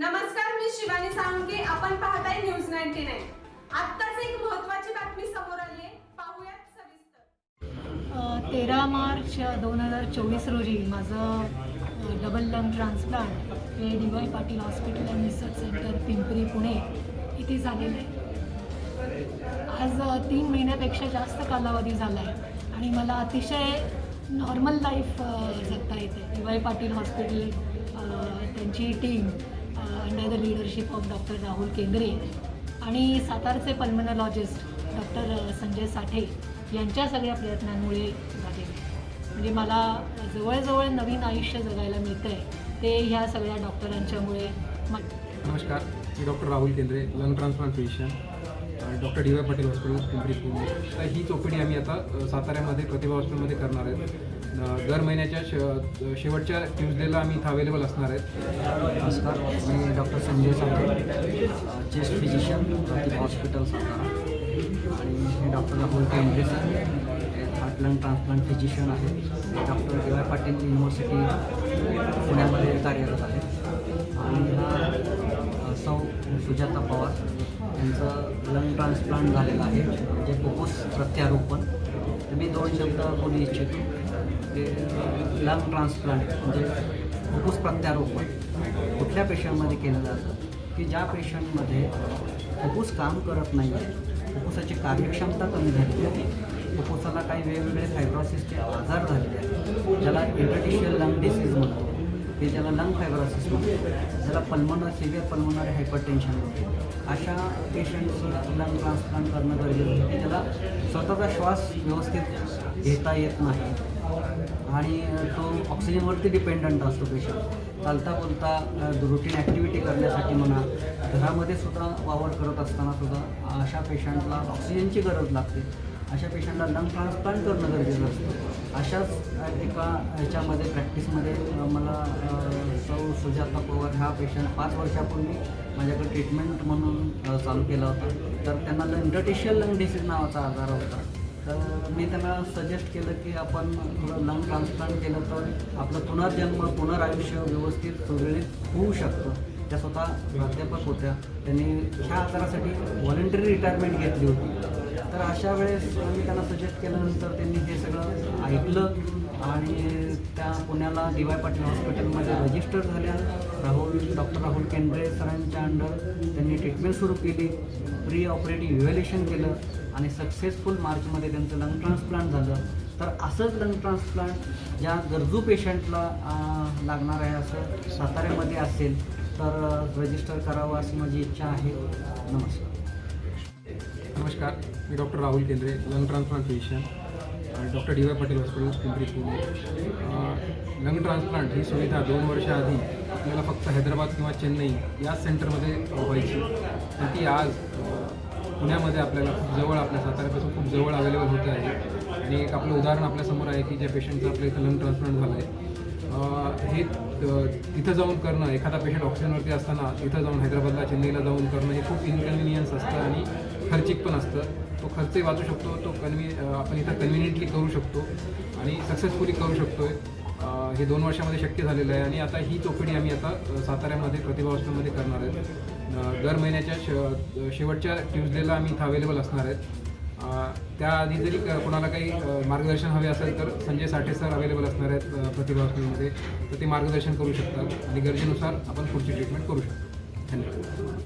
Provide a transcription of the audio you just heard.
नमस्कार मी शिवानी साळुंके. आपण पाहताय न्यूज नाईन्टी नाईन. आत्ताच एक महत्वाची बातमी समोर आली आहे पाहूयात सविस्तर. तेरा मार्च दोन हजार चोवीस रोजी माझं डबल लंग ट्रान्सप्लांट हे D Y Patil hospital and research centre Pimpri Pune इथे झालेलं आहे. आज तीन महिन्यापेक्षा जास्त कालावधी झाला आहे आणि मला अतिशय नॉर्मल लाईफ जगता येते डी वाय पाटील हॉस्पिटल त्यांची team under the leadership of doctor Rahul Kendre आणि सातारचे पल्मनॉलॉजिस्ट डॉक्टर संजय साठे यांच्या सगळ्या प्रयत्नांमुळे झाले. म्हणजे मला जवळजवळ नवीन आयुष्य जगायला मिळतं आहे ते ह्या सगळ्या डॉक्टरांच्यामुळे नमस्कार मी doctor Rahul Kendre lung transplant physician doctor D Y Patil hospital Pimpri पूर्ण तर ही चौकडी आम्ही आता साताऱ्यामध्ये प्रतिभा हॉस्पिटलमध्ये करणार आहेत. दर महिन्याच्या श शेवटच्या ट्युजडेला आम्ही इथं अवेलेबल असणार आहेत. नमस्कार मी doctor Sanjay Sathe chest physician Pratibha hospital Satara. आणि हे डॉक्टर राहुल केंद्रे म्हणजे sir heart lung transplant physician आहे. Doctor D Y Patil university पुण्यामध्ये कार्यरत आहे आणि हा सुजाता पवार यांचं लंग ट्रान्सप्लांट झालेलं आहे जे पोपोस प्रत्यारोपण. तर मी दोन शब्द बोलू इच्छितो. ते लंग ट्रान्सप्लांट म्हणजे फुफ्फुस प्रत्यारोपण कुठल्या पेशंटमध्ये केलं जातं की ज्या पेशंटमध्ये फुफ्फुस काम करत नाही आहे फुप्फुसाची कार्यक्षमता कमी झालेली आहे फुप्फुसाला काही वेगवेगळे फायब्रॉसिसचे आजार झालेले आहेत ज्याला इंटरटिशियल लंग डिसीज म्हणतो ते ज्याला लंग फायब्रोसिस म्हणतो ज्याला पल्मोनर सिव्हिअर पल्मोनरी हायपरटेन्शन होते. अशा पेशंटचं लंग ट्रान्सप्लांट करणं गरजेचं आहे. की त्याला स्वतःचा श्वास व्यवस्थित घेता येत नाही. आणि तो ऑक्सिजनवरती डिपेंडंट असतो पेशंट चालता बोलता रुटीन ॲक्टिव्हिटी करण्यासाठी म्हणा घरामध्ये सुद्धा वावर करत असताना सुद्धा अशा पेशंटला ऑक्सिजनची गरज लागते. अशा पेशंटला लंग ट्रान्सप्लांट करणं गरजेचं असतं. अशाच एका ह्याच्यामध्ये प्रॅक्टिसमध्ये मला सौ सुजाता पवार हा पेशंट पाच वर्षापूर्वी माझ्याकडे ट्रीटमेंट म्हणून चालू केला होता. तर त्यांना इंटरटिशियल लंग डिसीज नावाचा आजार होता. तर मी त्यांना सजेस्ट केलं की आपण थोडं लंग ट्रान्सप्लांट केलं तर आपलं पुनर्जन्म पुनरायुष्य व्यवस्थित सुरळीत होऊ शकतं. त्या स्वतः प्राध्यापक होत्या. त्यांनी ह्या आजारासाठी व्हॉलेंटरी रिटायरमेंट घेतली होती. तर अशा वेळेस मी त्यांना सजेस्ट केल्यानंतर त्यांनी हे सगळं ऐकलं आणि त्या पुण्याला डी वाय पाटील हॉस्पिटलमध्ये रजिस्टर झाल्या. राहुल डॉक्टर राहुल केंद्रे सरांच्या अंडर त्यांनी ट्रीटमेंट सुरू केली. प्री ऑपरेटिव्ह इव्हॅल्युएशन केलं आणि सक्सेसफुल मार्चमध्ये त्यांचं लंग ट्रान्सप्लांट झालं. तर असंच लंग ट्रान्सप्लांट ज्या गरजू पेशंटला लागणार आहे असं साताऱ्यामध्ये असेल. तर रजिस्टर करावं अशी माझी इच्छा आहे. नमस्कार. नमस्कार. मी doctor Rahul Kendre lung transplant physician doctor D Y Patil hospital Pimpri Pune. Lung transplant ही सुविधा दोन वर्षाआधी आपल्याला फक्त हैदराबाद किंवा चेन्नई याच सेंटरमध्ये व्हायची पण ती आज पुण्यामध्ये आपल्याला खूप जवळ आपल्या साताऱ्यापासून खूप जवळ अवेलेबल होते आहे. आणि एक आपलं उदाहरण आपल्यासमोर आहे की ज्या पेशंटचं आपल्या इथं लंग ट्रान्सप्लांट झालं आहे हे तिथं जाऊन करणं एखादा पेशंट ऑक्सिजनवरती असताना तिथं जाऊन हैदराबादला चेन्नईला जाऊन करणं हे खूप इनकन्व्हिनियन्स असतं आणि खर्चिक पण असतं. तो खर्चही वाचू शकतो तो कन्व्हि आपण इथं कन्व्हिनियंटली करू शकतो आणि सक्सेसफुली करू शकतो आहे हे दोन वर्षामध्ये शक्य झालेलं आहे आणि आता ही चौकडी आम्ही आता साताऱ्यामध्ये प्रतिभा हॉस्पिटलमध्ये करणार आहेत. दर महिन्याच्या श शेवटच्या ट्युजडेला आम्ही इथं अवेलेबल असणार आहेत. त्याआधी जरी कोणाला काही मार्गदर्शन हवे असेल तर संजय साठे सर अवेलेबल असणार आहेत प्रतिभा हॉस्पिटलमध्ये. तर ते मार्गदर्शन करू शकतात आणि गरजेनुसार आपण पुढची ट्रीटमेंट करू शकतो. धन्यवाद.